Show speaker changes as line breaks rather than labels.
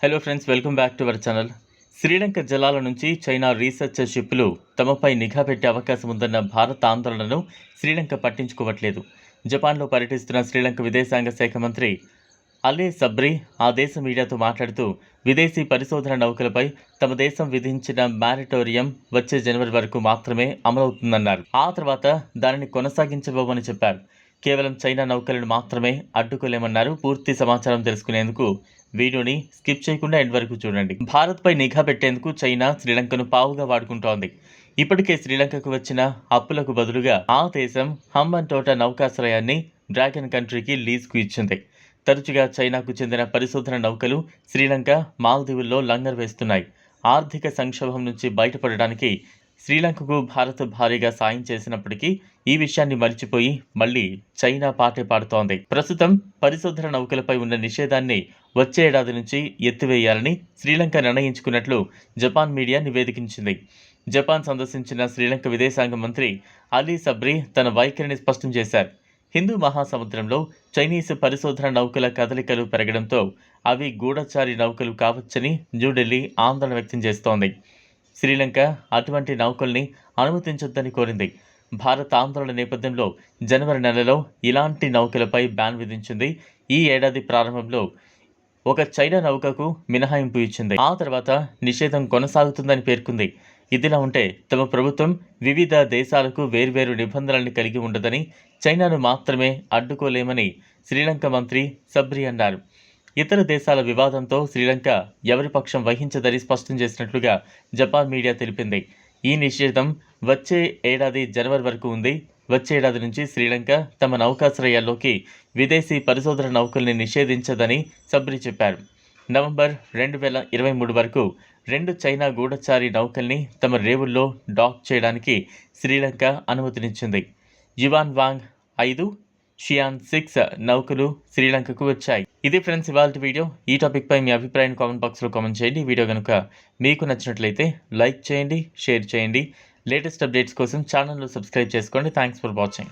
Hello friends welcome back to our channel Sri Lanka జలాల నుంచి China research షిప్లు తమపై నిఘా పెట్టే అవకాశం ఉందన్న భారత ఆందోళనను శ్రీలంక పట్టించుకోవట్లేదు. జపాన్లో పర్యటిస్తున్న శ్రీలంక విదేశాంగ శాఖ మంత్రి అలే సబ్రి ఆ దేశ మీడియాతో మాట్లాడుతూ విదేశీ పరిశోధన నౌకలపై తమ దేశం విధించిన మ్యారిటోరియం వచ్చే జనవరి వరకు మాత్రమే అమలవుతుందన్నారు. ఆ తర్వాత దానిని కొనసాగించబోమని చెప్పారు. కేవలం చైనా నౌకలను మాత్రమే అడ్డుకోలేమన్నారు. పూర్తి సమాచారం తెలుసుకునేందుకు వీడియోని స్కిప్ చేయకుండా ఎండ్ వరకు చూడండి. భారత్పై నిఘా పెట్టేందుకు చైనా శ్రీలంకను పావుగా వాడుకుంటోంది. ఇప్పటికే శ్రీలంకకు వచ్చిన అప్పులకు బదులుగా ఆ దేశం హంబన్ తోట నౌకాశ్రయాన్ని డ్రాగన్ కంట్రీకి లీజ్కు ఇచ్చింది. తరచుగా చైనాకు చెందిన పరిశోధన నౌకలు శ్రీలంక మాల్దీవుల్లో లంగర్ వేస్తున్నాయి. ఆర్థిక సంక్షోభం నుంచి బయటపడడానికి శ్రీలంకకు భారత్ భారీగా సాయం చేసినప్పటికీ ఈ విషయాన్ని మరిచిపోయి మళ్ళీ చైనా పాటే పాడుతోంది. ప్రస్తుతం పరిశోధన నౌకలపై ఉన్న నిషేధాన్ని వచ్చే ఏడాది నుంచి ఎత్తివేయాలని శ్రీలంక నిర్ణయించుకున్నట్లు జపాన్ మీడియా నివేదికించింది జపాన్ సందర్శించిన శ్రీలంక విదేశాంగ మంత్రి అలీ సబ్రి తన వైఖరిని స్పష్టం చేశారు. హిందూ మహాసముద్రంలో చైనీస్ పరిశోధన నౌకల కదలికలు పెరగడంతో అవి గూఢచారి నౌకలు కావచ్చని న్యూఢిల్లీ ఆందోళన వ్యక్తం చేస్తోంది. శ్రీలంక అటువంటి నౌకల్ని అనుమతించొద్దని కోరింది. భారత ఆందోళన నేపథ్యంలో జనవరి నెలలో ఇలాంటి నౌకలపై బ్యాన్ విధించింది. ఈ ఏడాది ప్రారంభంలో ఒక చైనా నౌకకు మినహాయింపు ఇచ్చింది. ఆ తర్వాత నిషేధం కొనసాగుతుందని పేర్కొంది. ఇదిలా ఉంటే తమ ప్రభుత్వం వివిధ దేశాలకు వేర్వేరు నిబంధనలను కలిగి ఉండదని చైనాను మాత్రమే అడ్డుకోలేమని శ్రీలంక మంత్రి సబ్రి అన్నారు. ఇతర దేశాల వివాదంతో శ్రీలంక ఎవరి పక్షం వహించదని స్పష్టం చేసినట్లుగా జపాన్ మీడియా తెలిపింది. ఈ నిషేధం వచ్చే ఏడాది జనవరి వరకు ఉంది. వచ్చే ఏడాది నుంచి శ్రీలంక తమ నౌకాశ్రయాల్లోకి విదేశీ పరిశోధన నౌకల్ని నిషేధించదని సబ్రి చెప్పారు. నవంబర్ రెండు వేల ఇరవై మూడు వరకు రెండు చైనా గూఢచారి నౌకల్ని తమ రేవుల్లో డాక్ చేయడానికి శ్రీలంక అనుమతినిచ్చింది. యువాన్ వాంగ్ ఐదు షియాన్ సిక్స్ నౌకలు శ్రీలంకకు వచ్చాయి. ఇది ఫ్రెండ్స్ ఇవాళ వీడియో. ఈ టాపిక్ పై మీ అభిప్రాయాన్ని కామెంట్ బాక్స్లో కామెంట్ చేయండి. వీడియో కనుక మీకు నచ్చినట్లయితే లైక్ చేయండి షేర్ చేయండి. లేటెస్ట్ అప్డేట్స్ కోసం ఛానల్ను సబ్స్క్రైబ్ చేసుకోండి. Thanks for watching